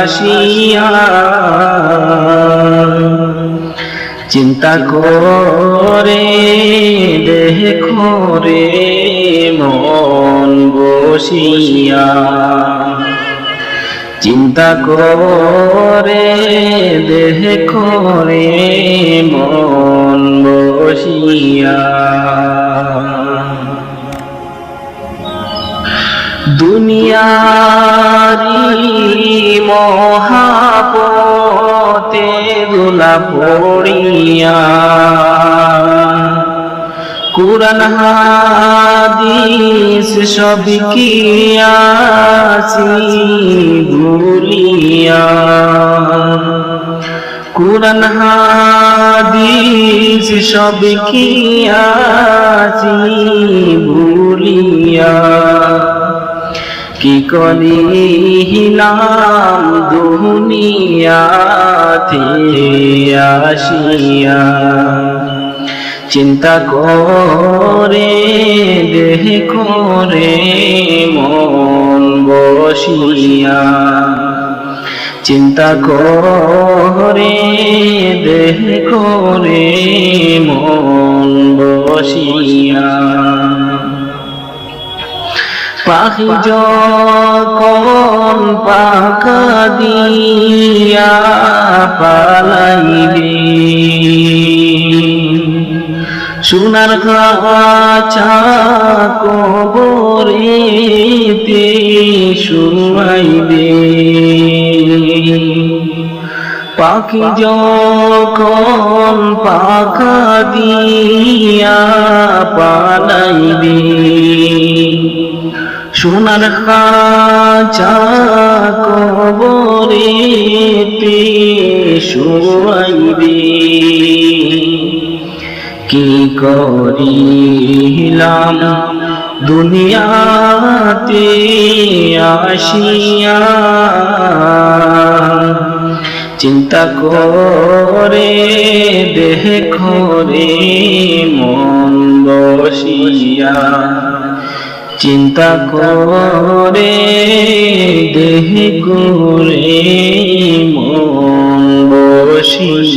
আসিয়া। চিন্তা করে দেখো রে মন বসিয়া। চিন্তা করে দেখো রে মন বসিয়া। দুনিয়ারি পড়িয়া। কুরআন হাদিস সব কি আসি ভুলিয়া কুরআন হাদিস সব কি ভুলিয়া কি করিলাম দুনিয়াতে আসিয়া? চিন্তা করে দেখো রে মন বসিয়া। চিন্তা করে দেখো রে মন বসিয়া। পাখি যখন পাখা দিয়া পালাইবে। সোনার কাছা কবরেতে শুয়াইবে পাখি যখন পাখা দিয়া পালাইবে। সোনার খাঁচা কবরে পে শুয়াইবে কি করিলাম দুনিয়াতে আসিয়া, চিন্তা করে দেহ রে মন বসিয়া। চিন্তা করে দেহ করে মন বসিয়া